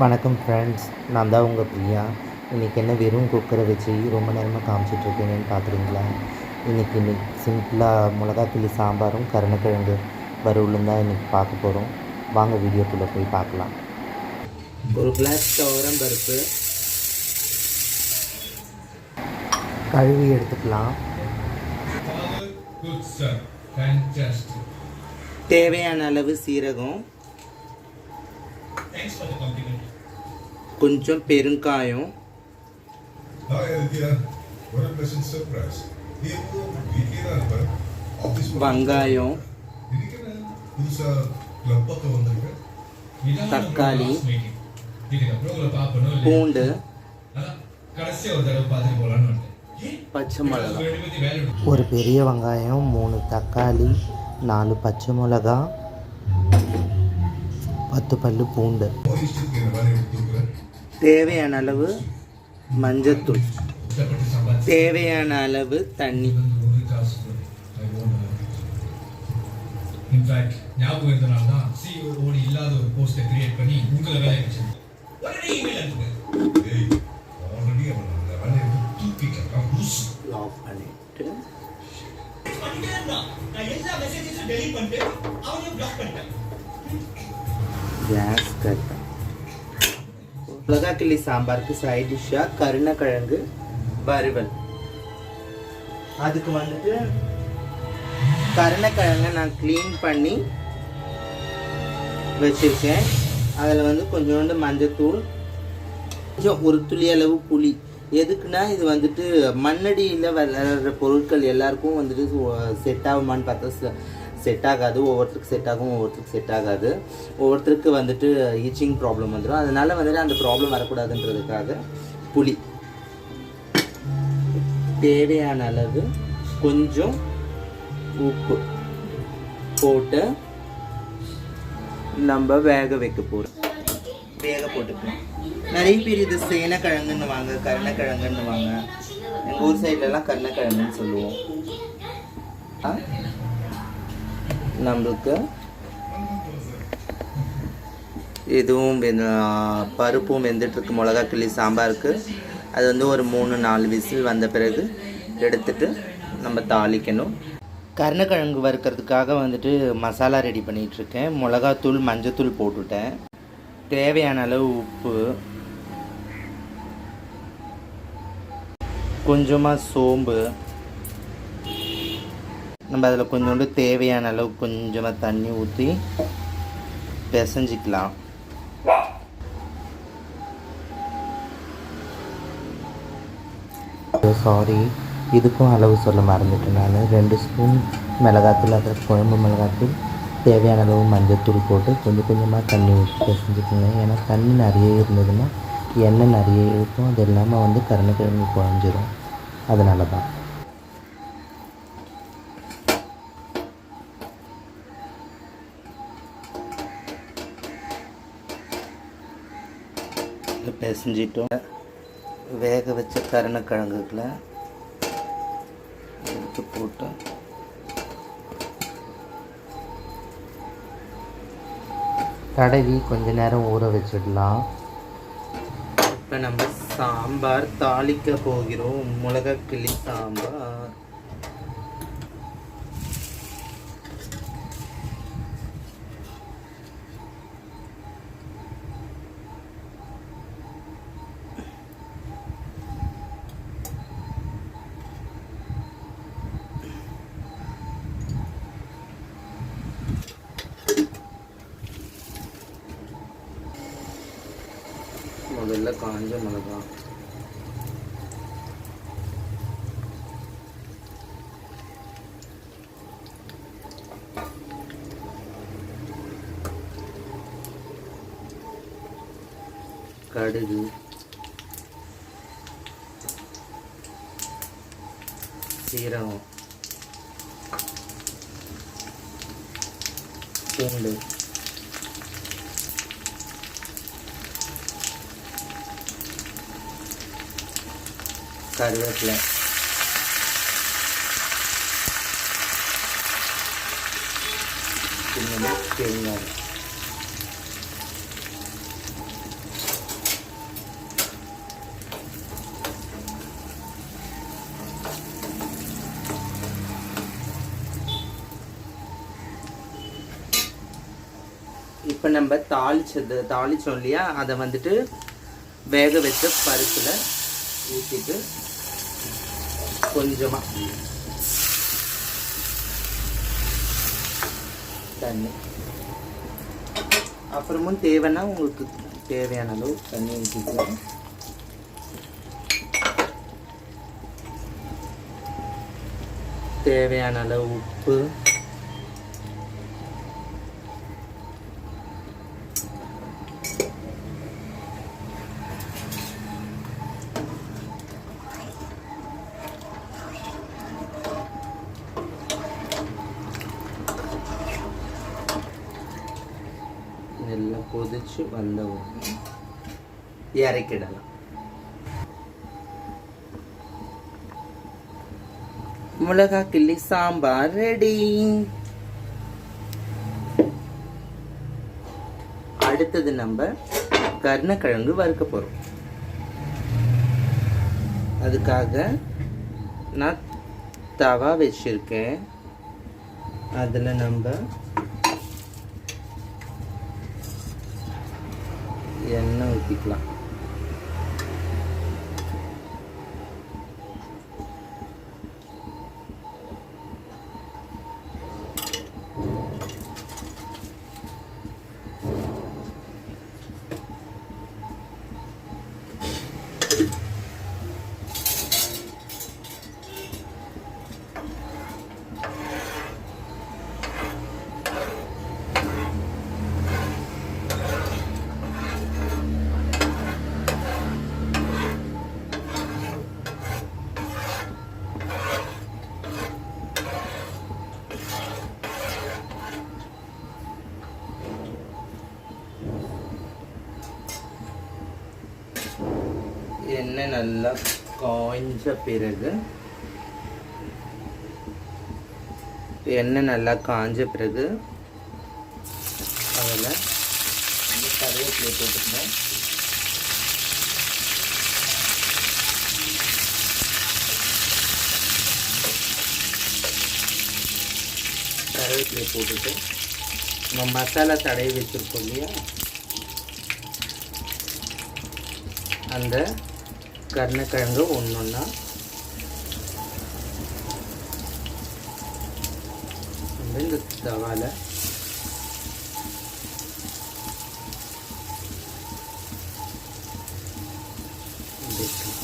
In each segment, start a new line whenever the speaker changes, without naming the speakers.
வணக்கம் ஃப்ரெண்ட்ஸ் நான் தான் உங்கள் பிரியா. இன்றைக்கி என்ன வெறும் குக்கரை வச்சு ரொம்ப நேரமாக காமிச்சிட்ருக்கேன்னு பார்க்குறீங்களா இன்றைக்கி இன்னைக்கு சிம்பிளாக மிளகாக்கிளி சாம்பாரும் கருணக்கிழங்கு வறுவலும் தான் இன்றைக்கி பார்க்க போகிறோம் வாங்க வீடியோக்குள்ளே போய் பார்க்கலாம். ஒரு கிளாஸ் துவரம் பருப்பு. கழுவி எடுத்துக்கலாம். தேவையான அளவு சீரகம்.
நீ எப்போ வீட்லயே தான் இருப்ப ஆஃபீஸ்
வெங்காயம். தக்காளி. பூண்டு? பச்சை மிளகா ஒரு பெரிய வெங்காயம் மூணு தக்காளி நாலு பச்சை மிளகா பத்து பல்லு பூண்டு. தேவையான அளவு மஞ்சத்தூள். தேவையான அளவு தண்ணி.
ஞாபகம் இருந்தனால தான் ஓட இல்லாத ஒரு போஸ்டை கிரியேட் பண்ணி உங்களை வேலையை வச்சிருந்தேன்.
கேஸ் கட் மிளகாக்கிள்ளி சாம்பாருக்கு சைட் டிஷ்ஷாக கருணக்கிழங்கு வறுவல். அதுக்கு வந்துட்டு கருணக்கிழங்கை நான் க்ளீன் பண்ணி வச்சுருக்கேன். அதில் வந்து கொஞ்சோண்டு மஞ்சத்தூள் கொஞ்சம் ஒரு துளி அளவு புளி. எதுக்குன்னா இது வந்துட்டு மண்ணடியில் வளர்கிற பொருட்கள் எல்லாருக்கும் வந்துட்டு செட் ஆகுமான்னு பார்த்தா செட் ஆகாது ஒவ்வொருத்தருக்கு செட் ஆகும் ஒவ்வொருத்தருக்கு செட் ஆகாது. ஒவ்வொருத்தருக்கு வந்துட்டு ஈச்சிங் ப்ராப்ளம் வந்துடும் அதனால வந்துட்டு அந்த ப்ராப்ளம் வரக்கூடாதுன்றதுக்காக புளி. தேவையான அளவு கொஞ்சம் உப்பு போட்டு நம்ம வேக வைக்க போகிறோம் வேக போட்டுக்கலாம். நிறைய பேர் இது சேனக்கிழங்குன்னு வாங்க கருணக்கிழங்குன்னு வாங்க. எங்கள் ஊர் சைட்லலாம் கருணக்கிழங்குன்னு சொல்லுவோம். ஆ? நம்மளுக்கு இதுவும் பருப்பும் வெந்துட்டுருக்கு. மிளகா கிள்ளி சாம்பாருக்கு. அது வந்து ஒரு மூணு நாலு விசில் வந்த பிறகு எடுத்துட்டு நம்ம தாளிக்கணும். கருணக்கிழங்கு வறுக்கிறதுக்காக வந்துட்டு மசாலா ரெடி பண்ணிகிட்ருக்கேன் மிளகாத்தூள் மஞ்சத்தூள் போட்டுட்டேன். தேவையான அளவு உப்பு. கொஞ்சமாக சோம்பு. நம்ம அதில் கொஞ்சோண்டு தேவையான அளவு கொஞ்சமாக தண்ணி ஊற்றி பிசைஞ்சிக்கலாம். சாரி oh, இதுக்கும் அளவு சொல்ல மறந்துட்டேன் நான். ரெண்டு ஸ்பூன் மிளகாத்தூள் அதில் குழம்பு மிளகாத்தூள் தேவையான அளவு மஞ்சத்தூள் போட்டு கொஞ்சம் கொஞ்சமாக தண்ணி ஊற்றி பிசைஞ்சுக்கோங்க. ஏன்னா தண்ணி நிறைய இருந்ததுன்னா எண்ணெய் நிறைய இருக்கும். அது இல்லாமல் வந்து கருணக்கிழங்கு குழஞ்சிரும். அதனால தான் இதை பிசைஞ்சிட்டோம். வேக வச்ச கருணக்கிழங்குகளை எடுத்து போட்டு தடவி கொஞ்ச நேரம் ஊற வச்சிடலாம். இப்போ நம்ம சாம்பார் தாளிக்க போகிறோம். மிளகா கிளி சாம்பார். நல்ல காஞ்ச மிளகா. கடுகு. சீரகம். பூண்டு. கருவேப்பிலை. தேங்காய். இப்போ நம்ம தாளிச்சது தாளிச்சோம் இல்லையா? அதை வந்துட்டு வேக வச்ச பருப்பில் ஊற்றிட்டு கொஞ்சமாக தண்ணி. அப்புறமும் தேவைன்னா உங்களுக்கு தேவையான அளவு தண்ணி ஊற்றிக்கலாம். தேவையான அளவு உப்பு நல்லா வந்த உடனே இறக்கிடலாம். மிளகா கிள்ளி சாம்பார் ரெடி அடுத்தது நம்ம கருணக்கிழங்கு வறுக்க போறோம். அதுக்காக நான் தவா வச்சிருக்கேன். அதில் நம்ம எண்ணெய் ஊற்றிக்கலாம் எண்ணெய் நல்லா காய்ஞ்ச பிறகு எண்ணெய் நல்லா காஞ்ச பிறகு அதில் வந்து கருவேப்பிலை போட்டுக்கணும். கருவேப்பிலை போட்டுட்டு நம்ம மசாலா தடவி வச்சுருக்கோம் இல்லையா? அந்த கருணக்கிழங்கு ஒன்று ஒன்றா இந்த தவால வைக்கலாம்.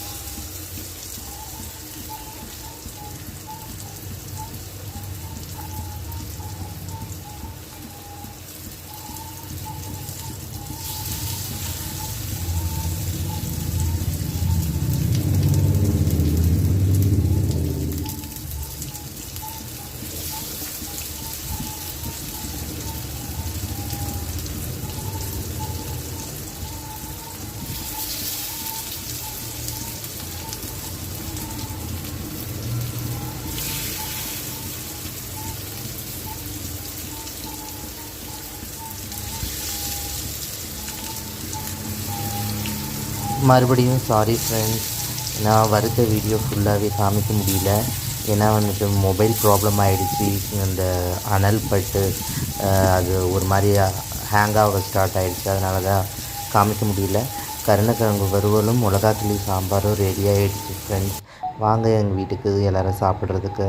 மறுபடியும் சாரி ஃப்ரெண்ட்ஸ் நான் வறுத்த வீடியோ ஃபுல்லாகவே காமிக்க முடியல. ஏன்னா வந்துட்டு மொபைல் ப்ராப்ளம் ஆகிடுச்சி அந்த அனல் பட்டு அது ஒரு மாதிரி ஹேங் ஆக ஸ்டார்ட் ஆகிடுச்சு அதனால தான் காமிக்க முடியல. கருணக்கிழங்கு வறுவலும் மிளகாக்கிளி சாம்பாரும் ரெடி ஆகிடுச்சு ஃப்ரெண்ட்ஸ் வாங்க எங்கள் வீட்டுக்கு எல்லோரும் சாப்பிட்றதுக்கு.